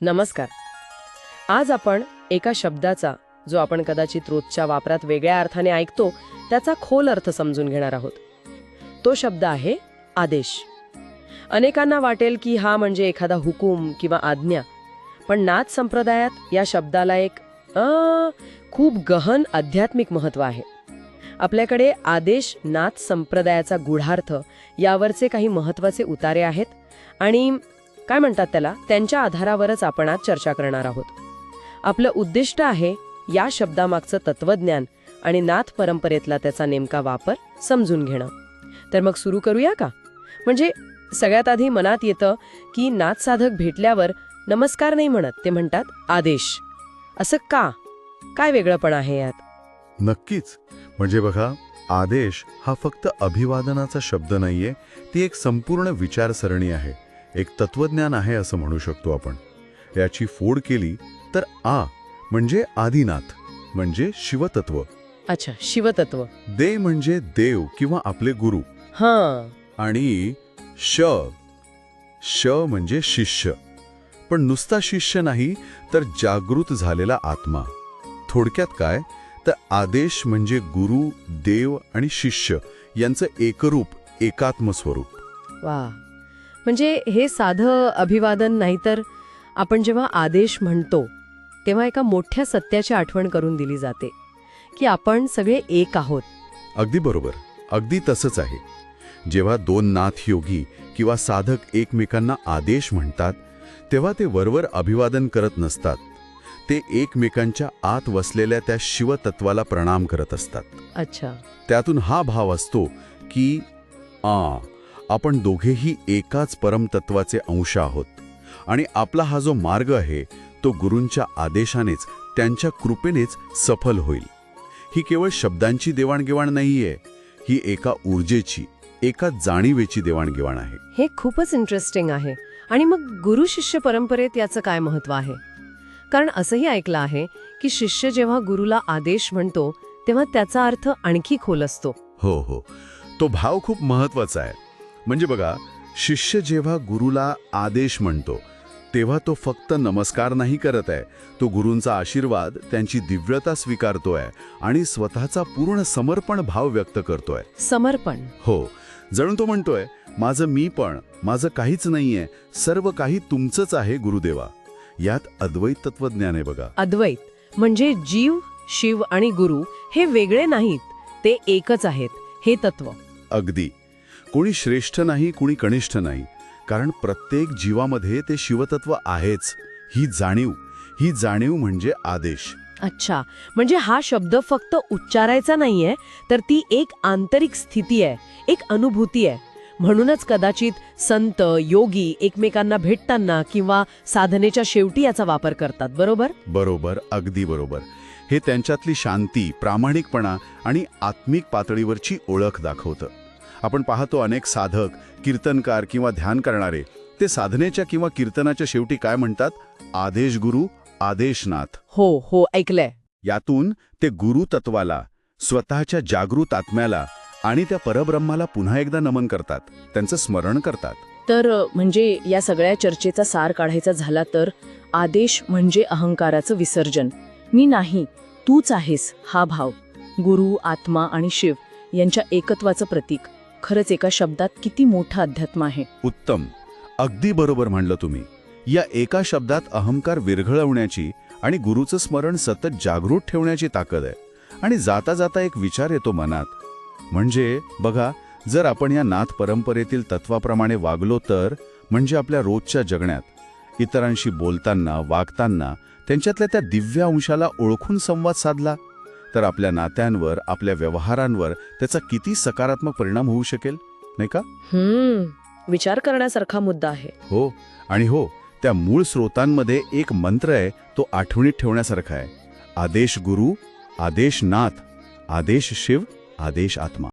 नमस्कार. आज आपण एका शब्दाचा जो आपण कदाचित रोजच्या वापरात वेगळ्या अर्थाने ऐकतो त्याचा खोल अर्थ समजून घेणार आहोत. तो शब्द आहे आदेश. अनेकांना वाटेल की हा म्हणजे एखादा हुकूम किंवा आज्ञा पण नाथ संप्रदायात या शब्दाला एक खूप गहन आध्यात्मिक महत्त्व आहे. आपल्याकडे आदेश नाथ संप्रदायाचा गूढार्थ यावरचे काही महत्त्वाचे उतारे आहेत आणि काय म्हणतात त्याला? त्यांच्या आधारावरच आपण आज चर्चा करणार आहोत. आपलं उद्दिष्ट आहे या शब्दामागचं तत्वज्ञान आणि नाथ परंपरेतला त्याचा नेमका वापर समजून घेणं. तर मग सुरू करूया का? म्हणजे सगळ्यात आधी मनात येतं की नाथ साधक भेटल्यावर नमस्कार नाही म्हणत ते म्हणतात आदेश. असं का? काय वेगळंपण आहे यात? नक्कीच. म्हणजे बघा आदेश हा फक्त अभिवादनाचा शब्द नाहीये ती एक संपूर्ण विचारसरणी आहे. एक तत्वज्ञान आहे असं म्हणू शकतो आपण. याची फोड केली तर आ म्हणजे आदिनाथ म्हणजे शिवतत्व. अच्छा शिवतत्व. दे म्हणजे देव किंवा आपले गुरु. हां. आणि श श म्हणजे शिष्य. पण नुसता शिष्य नाही तर जागृत झालेला आत्मा. थोडक्यात काय? तर आदेश म्हणजे गुरु देव आणि शिष्य यांचं एकरूप एकात्म स्वरूप वा. म्हणजे हे साधं अभिवादन नाही तर आपण जेव्हा आदेश म्हणतो तेव्हा एका मोठ्या सत्याची आठवण करून दिली जाते की आपण सगळे एक आहोत. अगदी बरोबर. अगदी तसंच आहे. जेव्हा दोन नाथ योगी किंवा साधक एकमेकांना आदेश म्हणतात तेव्हा ते वरवर अभिवादन करत नसतात. ते एकमेकांच्या आत वसलेल्या त्या शिवतत्वाला प्रणाम करत असतात. अच्छा. त्यातून हा भाव असतो की आ आपण दोघेही एकाच परमतत्वाचे अंश आहोत. आणि आपला हा जो मार्ग आहे तो गुरूंच्या आदेशानेच त्यांच्या कृपेनेच सफल होईल. ही केवळ शब्दांची देवाणघेवाण नाहीये ही एका ऊर्जेची एका जाणीवेची देवाणघेवाण आहे. हे खूपच इंटरेस्टिंग आहे. आणि मग गुरु शिष्य परंपरेत याचं काय महत्त्व आहे? कारण असंही ऐकलं आहे की शिष्य जेव्हा गुरुला आदेश म्हणतो तेव्हा त्याचा अर्थ आणखी खोल असतो. हो हो. तो भाव खूप महत्त्वाचा आहे. म्हणजे बघा शिष्य जेव्हा गुरुला आदेश म्हणतो तेव्हा तो फक्त नमस्कार नाही करत आहे. तो गुरूंचा आशीर्वाद त्यांची दिव्यता स्वीकारतोय आणि स्वतःचा पूर्ण समर्पण भाव व्यक्त करतोय. समर्पण. हो. जणू तो म्हणतोय माझं मी पण माझं काहीच नाहीये सर्व काही तुमचंच आहे गुरुदेवा. यात अद्वैत तत्वज्ञान आहे बघा. अद्वैत. म्हणजे जीव शिव आणि गुरु हे वेगळे नाहीत ते एकच आहेत हे तत्व. अगदी. कोणी श्रेष्ठ नाही कोणी कनिष्ठ नाही. कारण प्रत्येक जीवामध्ये ते शिवतत्व आहेच. ही जाणीव ही जाणीव म्हणजे आदेश. अच्छा. म्हणजे हा शब्द फक्त उच्चारायचा नाहीये तर ती एक आंतरिक स्थिती आहे एक अनुभूती आहे. म्हणूनच कदाचित संत योगी एकमेकांना भेटताना किंवा साधनेच्या शेवटी याचा वापर करतात बरोबर? बरोबर अगदी बरोबर. हे त्यांच्यातली शांती प्रामाणिकपणा आणि आत्मिक पातळीवरची ओळख दाखवतं. आपण पाहतो अनेक साधक कीर्तनकार किंवा ध्यान करणारे. ते साधनेच्या किंवा कीर्तनाच्या शेवटी काय म्हणतात? आदेश गुरु आदेशनाथ. हो हो ऐकलंय. यातून ते गुरु तत्वाला स्वतःच्या जागृत आत्म्याला आणि त्या परब्रह्माला पुन्हा एकदा नमन करतात. त्यांचं स्मरण करतात. तर म्हणजे या सगळ्या चर्चेचा सार काढायचा झाला तर आदेश म्हणजे अहंकाराचं विसर्जन. मी नाही तूच आहेस हा भाव. गुरु आत्मा आणि शिव यांच्या एकत्वाचं प्रतीक. खरंच एका शब्दात किती मोठा अध्यात्म आहे. उत्तम. अगदी बरोबर म्हणलं तुम्ही. या एका शब्दात अहंकार विरघळवण्याची आणि गुरुचं स्मरण सतत जागृत ठेवण्याची ताकद आहे. आणि जाता जाता एक विचार येतो मनात. म्हणजे बघा जर आपण या नाथ परंपरेतील तत्वाप्रमाणे वागलो तर म्हणजे आपल्या रोजच्या जगण्यात इतरांशी बोलताना वागताना त्यांच्यातल्या त्या दिव्य अंशाला ओळखून संवाद साधला. तर आपल्या नात्यांवर आपल्या व्यवहारांवर त्याचा किती सकारात्मक परिणाम होऊ शकेल? नाही का? हम्म. विचार करण्यासारखा मुद्दा आहे. हो. आणि हो त्या मूळ स्रोतांमध्ये एक मंत्र आहे तो आठवणीत ठेवण्यासारखा आहे. आदेश गुरु आदेश नाथ आदेश शिव आदेश आत्मा.